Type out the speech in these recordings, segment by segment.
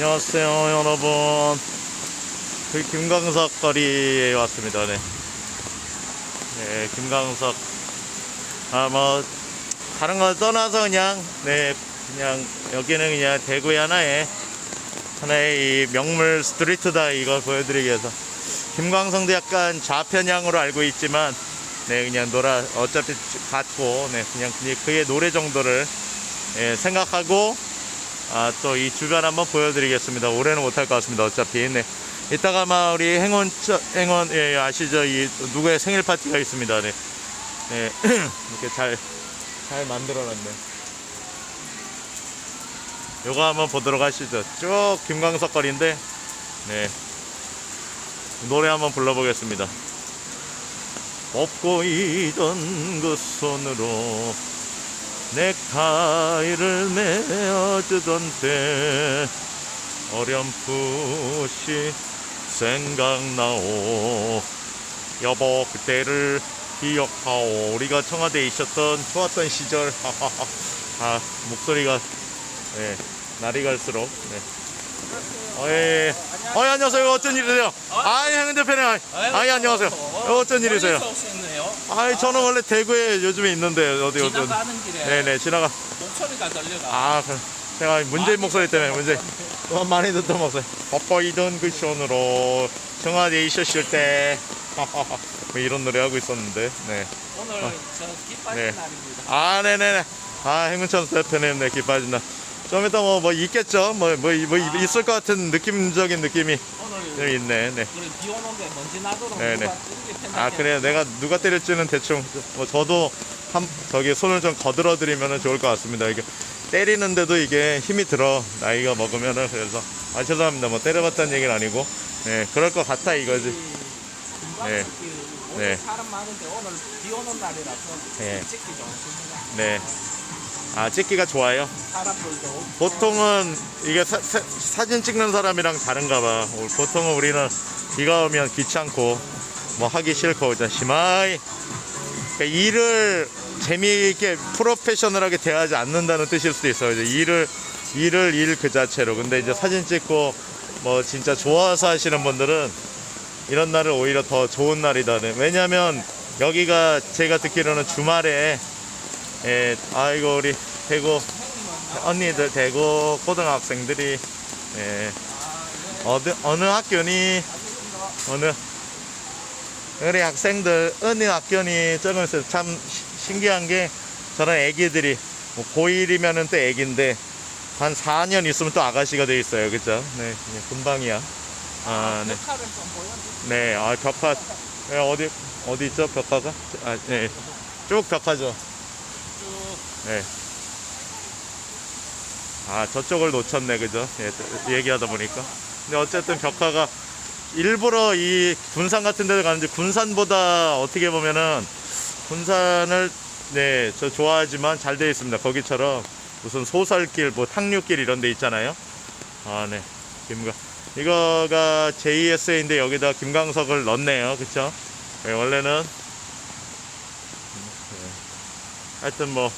안녕하세요 여러분. 그 김광석 거리에 왔습니다 네, 네 김광석. 아뭐 다른 거 떠나서 그냥 네 그냥 여기는 그냥 대구의 하나의 하나의 이 명물 스트리트다 이걸 보여드리기 위해서. 김광석도 약간 좌편향으로 알고 있지만 네 그냥 노라 어차피 같고 네 그냥 그의 노래 정도를 예, 생각하고 아, 또 이 주변 한번 보여드리겠습니다. 올해는 못할 것 같습니다. 어차피. 네. 이따가 아마 우리 행원, 저- 행원, 예, 아시죠? 이 누구의 생일 파티가 있습니다. 네. 네. 이렇게 잘, 잘 만들어놨네. 요거 한번 보도록 하시죠. 쭉 김광석 거리인데, 네. 노래 한번 불러보겠습니다. 업고 있던 그 손으로 넥타이를 메어주던 때 어렴풋이 생각나오 여보 그때를 기억하오 우리가 청와대에 있었던 좋았던 시절 아 목소리가 네, 날이 갈수록 네. 어, 예, 예. 어, 예, 안녕하세요. 어쩐 일이세요? 아, 예, 행은 대표님. 아, 예, 안녕하세요. 어, 어쩐 일이세요? 오셨네요. 아, 저는 원래 대구에 요즘에 있는데 어디 어디. 지나가는 길에 네네 지나가. 목소리가 들려가. 아, 그- 제가 문재인 목소리 때문에 문재. 또 많이 듣던 목소리. 뽀뽀이던 그 손으로 청와대에 있었을 때. 뭐 이런 노래 하고 있었는데. 네. 오늘 저 기빠진 네. 날입니다. 아, 네네네. 아, 행운천 대표님, 네, 기빠진다. 좀 이따 뭐, 뭐 있겠죠? 뭐, 뭐, 뭐 있을 것 같은 느낌적인 느낌이 오늘 좀 있네. 네. 비 오는데 먼지 나도록 네, 누가 네. 이렇게 펜 아, 그래요. 내가 누가 때릴지는 대충, 뭐, 저도 한, 저기 손을 좀 거들어 드리면 좋을 것 같습니다. 이게 때리는데도 이게 힘이 들어. 나이가 먹으면은. 그래서, 아, 죄송합니다. 뭐, 때려봤다는 얘기는 아니고. 네, 그럴 것 같아, 이거지. 네. 네. 오늘 네. 사람 많은데 오늘 비 오는 날이라서 네. 찍기 좋습니다. 네. 아, 찍기가 좋아요. 보통은 이게 사, 진 찍는 사람이랑 다른가 봐. 어, 보통은 우리는 비가 오면 귀찮고 뭐 하기 싫고 이제 심하이 그러니까 일을 재미있게 프로페셔널하게 대하지 않는다는 뜻일 수도 있어요. 이제 일을 일을 일 그 자체로. 근데 이제 사진 찍고 뭐 진짜 좋아서 하시는 분들은 이런 날은 오히려 더 좋은 날이다. 네. 왜냐면 여기가 제가 듣기로는 주말에 예, 아이고 우리 대구 언니들 대구 고등학생들이 예, 어느 어느 학교니? 어느 우리 학생들 어느 학교니? 적으면서 참 시- 신기한 게 저런 애기들이 뭐 고1이면은 또 애기인데 한 4년 있으면 또 아가씨가 돼 있어요. 그죠? 네 금방이야. 좀 보여주세요. 네, 아 벽화. 네, 어디 어디 있죠? 벽화가? 아, 네, 쭉 벽화죠. 쭉 네. 아 저쪽을 놓쳤네, 그죠? 예, 또 얘기하다 보니까. 근데 어쨌든 벽화가 일부러 이 군산 같은 데를 가는데 군산보다 어떻게 보면은 군산을 네, 저 좋아하지만 잘 되어 있습니다. 거기처럼 무슨 소설길, 뭐 탕류길 이런 데 있잖아요. 아, 네. 김가 이거가 JSA인데 여기다 김광석을 넣었네요. 그쵸? 네, 원래는 네. 하여튼 뭐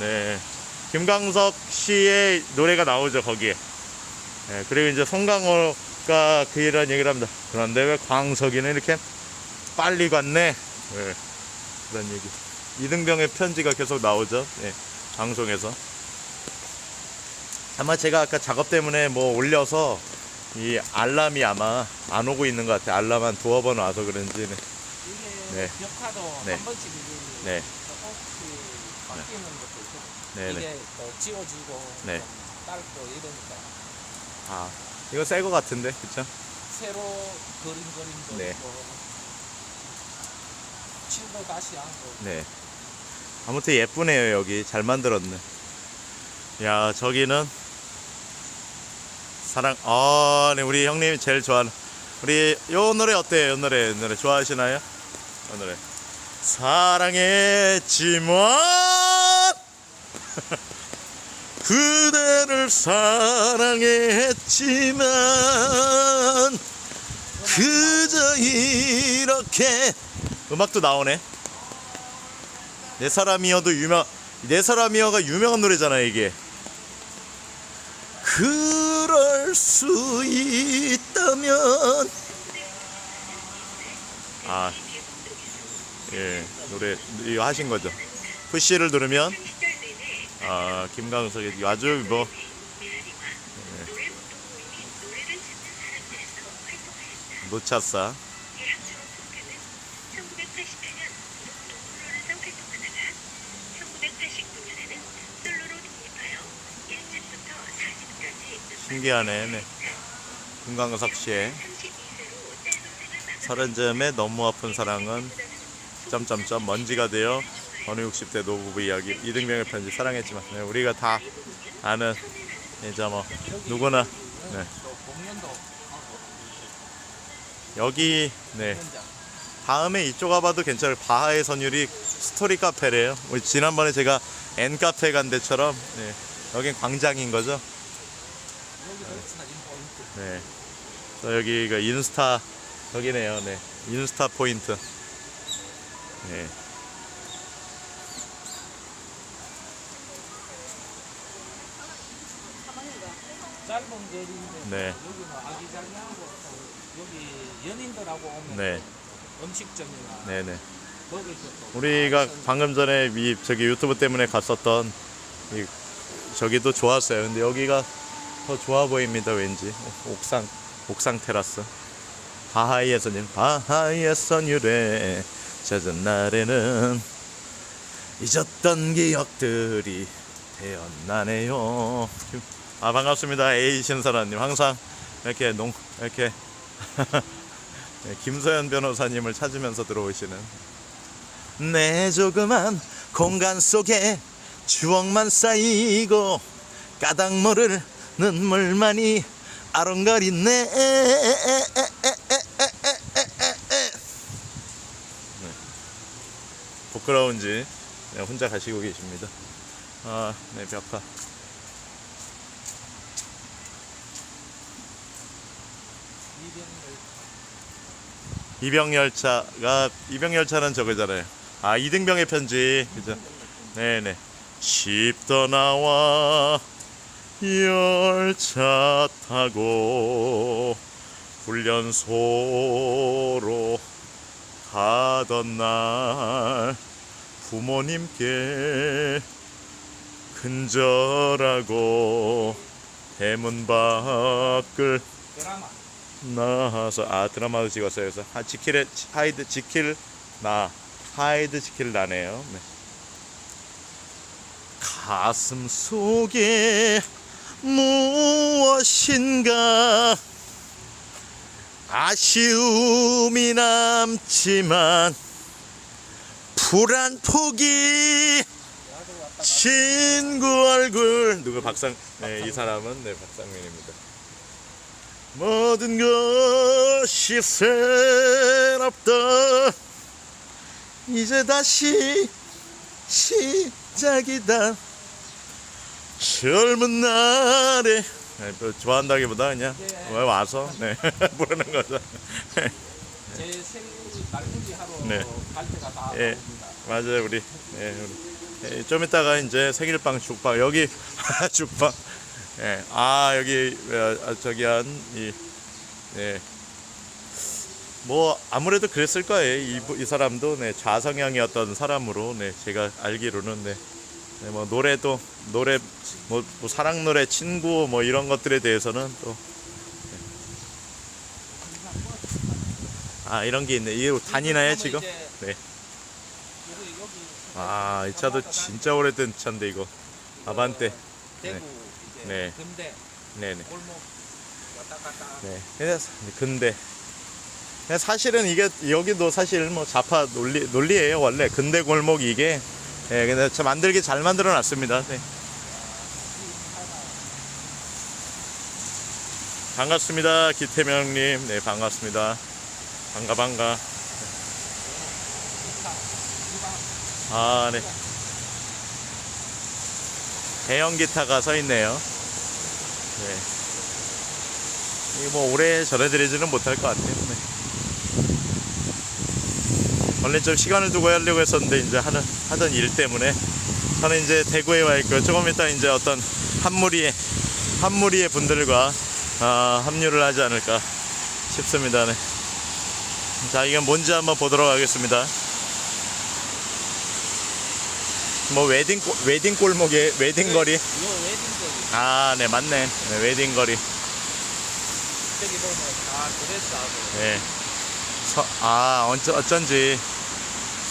네. 김광석 씨의 노래가 나오죠, 거기에. 네, 그리고 이제 송강호가 그 이런 얘기를 합니다. 그런데 왜 광석이는 이렇게 빨리 갔네? 네, 그런 얘기. 이등병의 편지가 계속 나오죠. 네, 방송에서. 아마 제가 아까 작업 때문에 뭐 올려서 이 알람이 아마 안 오고 있는 것 같아요. 알람 한 두어 번 와서 그런지. 네. 네. 벽화도 네. 이게 네. 것도 있고 네, 네. 이게 또 지워지고 네. 좀 짧고 이러니까 아, 이거 새 거 같은데, 그쵸? 새로 그린 그림도 네. 있고 칠도 다시 하고 네. 아무튼 예쁘네요, 여기. 잘 만들었네. 야, 저기는 사랑, 아, 네, 우리 형님이 제일 좋아하는. 우리, 요 노래 어때요? 요 노래, 요 노래 좋아하시나요? 요 노래. 사랑했지만, 그대를 사랑했지만, 그저 이렇게. 음악도 나오네. 내 사람이어도 유명 내 사람이어가 유명한 노래잖아 이게 그럴 할수 있다면 아, 예, 노래 하신 거죠? 푸시를 누르면 아, 김광석의 아주 뭐 예. 노차사 1988년 동물원에서 활동하다가 1989년에는 솔로로 독립하여 1집부터 4집까지 신기하네. 네. 김광석 씨의 32세로 짤동생을 서른 점의 너무 아픈 사랑은 점점점 먼지가 되어 어느 60대 노부부 이야기 이등병의 편지 사랑했지만 네, 우리가 다 아는 이제 뭐 누구나 네. 여기 네 다음에 이쪽 와봐도 괜찮을 바하의 선율이 스토리 카페래요. 우리 지난번에 제가 N 카페 간 데처럼 네, 여긴 광장인 거죠. 네. 저 여기가 인스타 여기네요. 네. 인스타 포인트. 네. 짧은 거리인데 네. 여기는 아기자기하고 또 여기 연인들하고 오면 네. 또 음식점이나 네, 네. 먹을 것도 우리가 방금 전에 이 저기 유튜브 때문에 갔었던 이 저기도 좋았어요. 근데 여기가 더 좋아 보입니다. 왠지 옥상 옥상 테라스. 바하이의 선율 바하이의 선율에 젖은 날에는 잊었던 기억들이 태어나네요. 아 반갑습니다. 에이 신선아님 항상 이렇게 농 이렇게 네, 김서연 변호사님을 찾으면서 들어오시는 내 조그만 공간 속에 추억만 쌓이고 까닭 모를 눈물만이 아롱거리네 네. 부끄러운지 네, 혼자 가시고 계십니다 아, 네 벽화 이병열차가 이병열차는 저거잖아요. 아 이등병의 편지 그죠? 네네. 쉽더 나와 열차 타고 훈련소로 가던 날 부모님께 근절하고 대문 밖을 드라마 나와서 아 드라마도 찍었어요. 그래서 아, 지킬의 하이드 지킬 나 하이드 지킬 나네요. 네. 가슴 속에 무엇인가 아쉬움이 남지만 불안 포기 친구 얼굴 누구 박상 네, 이 사람은 네 박상민입니다. 모든 것이 새롭다. 이제 다시 시작이다. 젊은 날에 네, 뭐 좋아한다기보다 그냥 네. 왜 와서? 네. 부르는 거죠. 제 생일 날풀이 하러 네. 갈 때가 다 예. 맞아요 우리. 예, 우리. 예, 좀 이따가 이제 생일빵 죽빵 여기 죽빵 예, 아 여기 어, 아, 저기 한이 예. 뭐 아무래도 그랬을 거예요 이, 부- 이 사람도 네, 좌성향이었던 사람으로 네, 제가 알기로는 네, 네, 뭐 노래도 노래 뭐, 뭐 사랑 노래 친구 뭐 이런 것들에 대해서는 또아 이런 게 있네 이거 다니나요 지금 네. 아, 이 차도 진짜 오래된 차인데 이거. 아반떼. 네. 네. 근대 네네. 골목 왔다 갔다 네. 그래서 그냥 사실은 이게 여기도 사실 뭐 좌파 논리 논리예요 원래 근대 골목 이게. 예, 근데 참 만들기 잘 만들어 놨습니다. 네. 반갑습니다. 기태명님. 네, 반갑습니다. 반가, 반가. 아, 네. 대형 기타가 서 있네요. 네. 이거 뭐 오래 전해드리지는 못할 것 같아요. 네. 원래 좀 시간을 두고 하려고 했었는데 이제 하는 하던 일 때문에 저는 이제 대구에 와 있고요. 조금 이따 이제 어떤 한 무리의 한 무리의 분들과 아, 합류를 하지 않을까 싶습니다. 네. 자, 이건 뭔지 한번 보도록 하겠습니다. 뭐 웨딩 골- 웨딩 골목에 웨딩 거리. 요 웨딩 거리 아, 네, 맞네. 네, 웨딩 거리. 저기 보면 다 드레스 하고 네. 서, 아, 어쩌, 어쩐지.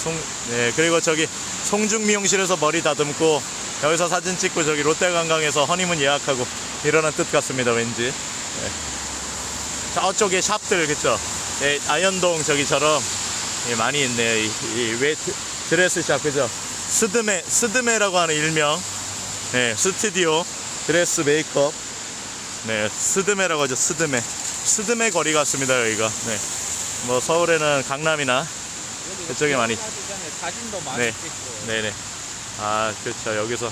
송, 네, 그리고 저기 송중 미용실에서 머리 다듬고 여기서 사진 찍고 저기 롯데관광에서 허니문 예약하고 이러는 뜻 같습니다, 왠지. 네. 저쪽에 샵들, 그쵸? 네, 아현동 저기처럼 예, 많이 있네요. 이, 이 웨, 드레스샵, 그죠? 스드메, 스드메라고 하는 일명. 네, 스튜디오, 드레스 메이크업. 네, 스드메라고 하죠, 스드메. 스드메 거리 같습니다, 여기가. 네. 뭐 서울에는 강남이나 그쪽에 많이- 사진도 많이 네. 네네. 아 그렇죠 여기서.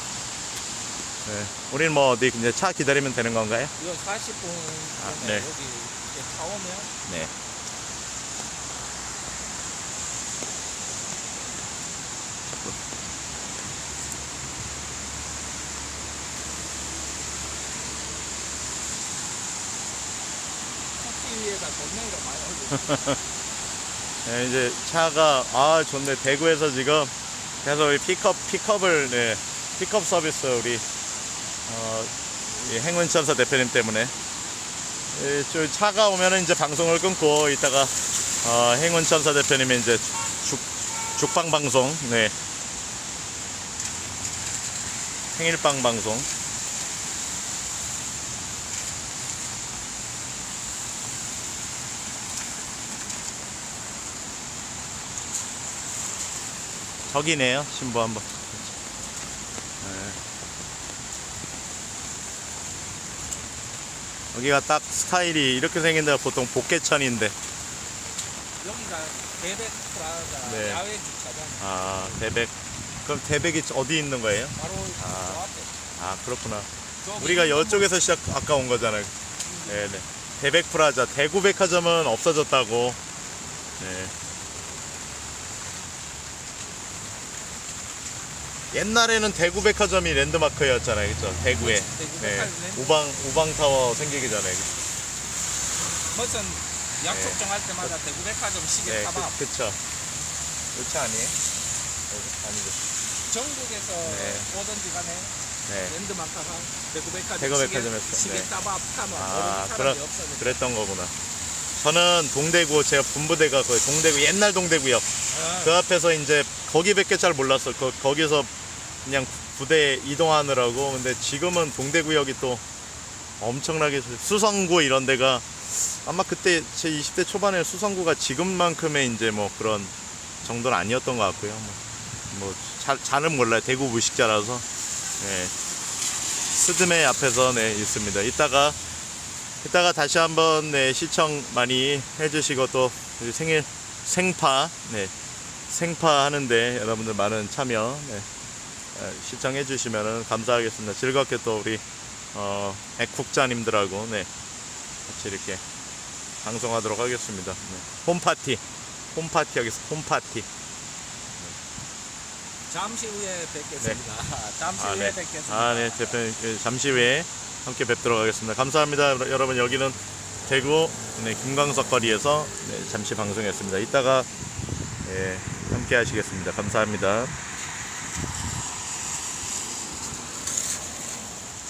네. 우리는 뭐 어디 이제 차 기다리면 되는 건가요? 이거 40분 전에 아, 네. 여기 이렇게 차 오면 네. 택시 위에다 돈내기로 많이 올리고 네, 이제 차가 아 좋네. 대구에서 지금 계속 우리 픽업 픽업을 네 픽업 서비스 우리 어, 이 행운 천사 대표님 때문에. 예, 저 차가 오면은 이제 방송을 끊고 이따가 어, 행운 천사 대표님의 이제 죽 죽방 방송 네. 생일빵 방송 저기네요 신부 한번. 네. 여기가 딱 스타일이 이렇게 생긴 데가 보통 복개천인데. 여기가 대백 프라자 네. 야외 주차장. 아 대백. 그럼 대백이 어디 있는 거예요? 바로 아. 저 앞에. 아 그렇구나. 우리가 이쪽에서 시작 아까 온 거잖아요. 네네. 대백 프라자. 대구 백화점은 없어졌다고. 네. 옛날에는 대구 백화점이 랜드마크였잖아요. 그죠 대구에. 대구 네. 백화점에 우방 우방 타워 생기기 전에. 무슨 약속정 할 때마다 대구 백화점 시계 네 타봐. 그, 그쵸. 그쵸 아니에요? 네, 아니죠. 전국에서 네. 오든지 간에 네. 랜드마크가 대구 백화점 대구 시계- 백화점이었어. 시계 네. 따봐 타면 아, 사람이 그런- 그랬던 거구나. 저는 동대구 제가 분부대가 거의 동대구 옛날 동대구역. 아, 그 앞에서 이제 거기 밖에 잘 몰랐어. 거, 거기서 그냥 부대 이동하느라고. 근데 지금은 동대구역이 또 엄청나게 수성구 이런 데가 아마 그때 제 20대 초반에 수성구가 지금만큼의 이제 뭐 그런 정도는 아니었던 것 같고요. 뭐, 뭐 잘, 잘은 몰라요. 대구 무식자라서. 네. 스드메 앞에서 네, 있습니다. 이따가 이따가 다시 한번 네, 시청 많이 해주시고 또 생일 생파 네, 생파 하는데 여러분들 많은 참여 네, 어, 시청해 주시면 감사하겠습니다. 즐겁게 또 우리 어, 애국자님들하고 네, 같이 이렇게 방송하도록 하겠습니다. 네. 홈파티 홈파티 하겠습니다. 홈파티 잠시 후에 뵙겠습니다 잠시 아, 후에 네. 뵙겠습니다 아, 네, 대표님 예, 잠시 후에 함께 뵙도록 하겠습니다. 감사합니다. 여러- 여러분 여기는 대구 네, 김광석 거리에서 네, 잠시 방송했습니다. 이따가 예, 함께 하시겠습니다. 감사합니다.